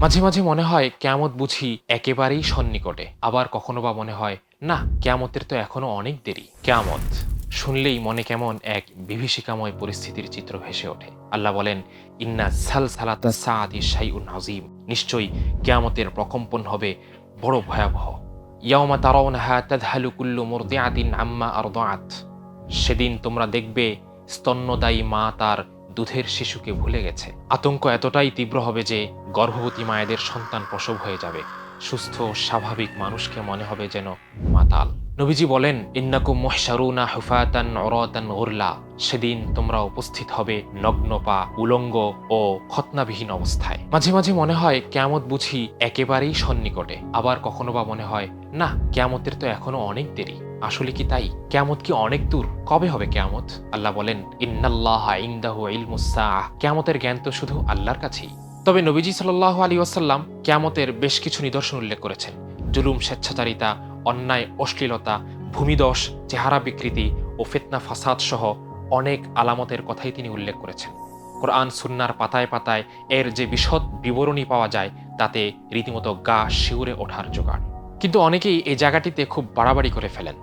মাঝে মাঝে মনে হয় কেয়ামত বুঝি একেবারেই সন্নিকটে। আবার কখনো বা মনে হয়, না, কেয়ামতের তো এখনও অনেক দেরি। কেয়ামত শুনলেই মনে কেমন এক বিভীষিকাময় পরিস্থিতির চিত্র ভেসে ওঠে। আল্লাহ বলেন, ইন্না সাল সালাতা সাদি শাইউন আজিম নিশ্চয়ই কেয়ামতের প্রকম্পন হবে বড় ভয়াবহ। ইয়াওমা তারাউনাহা তাদহালু কুল্লু মুরদিআতিন আম্মা আরদাআত। সেদিন তোমরা দেখবে স্তন্যদায়ী মা তার দুধের শিশুকে ভুলে গেছে। আতঙ্ক এতটাই তীব্র হবে যে গর্ভবতী মায়েদের সন্তান প্রসব হয়ে যাবে। সুস্থ, স্বাভাবিক মানুষকে মনে হবে যেন মাতাল। নবীজি বলেন, ইন্নাকুম মুহশারুনা হুফাতান অরাতান উরলা। সেদিন তোমরা উপস্থিত হবে নগ্ন পা উলঙ্গ ও খতনাবিহীন অবস্থায়। মাঝে মাঝে মনে হয়, কেয়ামত বুঝি একেবারেই সন্নিকটে। আবার কখনো বা মনে হয়, না, কেয়ামতের তো এখনও অনেক দেরি। আসলে কি তাই? কেয়ামত কি অনেক দূর? কবে হবে কেয়ামত? আল্লাহ বলেন, ইন্নাল্লাহ ইনদাহু ইলমুসাআহ কেয়ামতের জ্ঞান তো শুধু আল্লাহর কাছেই। তবে নবীজি সাল্লাল্লাহু আলী ওয়াসাল্লাম কেয়ামতের বেশ কিছু নিদর্শন উল্লেখ করেছেন। জুলুম, স্বেচ্ছাচারিতা, অন্যায়, অশ্লীলতা ভূমিদশ চেহারা বিকৃতি ও ফিতনা ফাসাদ সহ অনেক আলামতের কথাই তিনি উল্লেখ করেছেন। কোরআন, সুন্নার পাতায় পাতায় এর যে বিশদ বিবরণী পাওয়া যায়, তাতে রীতিমতো গা শিউরে ওঠার জোগাড় কিন্তু অনেকেই এই জায়গাটিতে খুব বাড়াবাড়ি করে ফেলেন।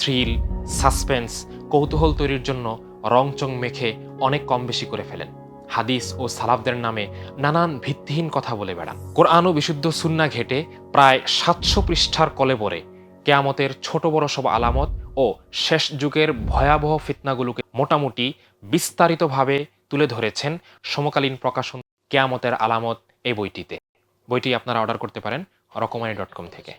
থ্রিল, সাসপেন্স, কৌতূহল তৈরির জন্য রংচং মেখে অনেক কম বেশি করে ফেলেন। হাদিস ও সালাফদের নামে নানান ভিত্তিহীন কথা বলে বেড়ান। কোরআন ও বিশুদ্ধ সুন্না ঘেটে প্রায় সাতশো পৃষ্ঠার কলে কলেবরে কেয়ামতের ছোট বড় সব আলামত ও শেষ যুগের ভয়াবহ ফিতনাগুলোকে মোটামুটি বিস্তারিতভাবে তুলে ধরেছেন সমকালীন প্রকাশন কেয়ামতের আলামত এই বইটিতে। বইটি আপনারা অর্ডার করতে পারেন রকমারি ডট কম থেকে।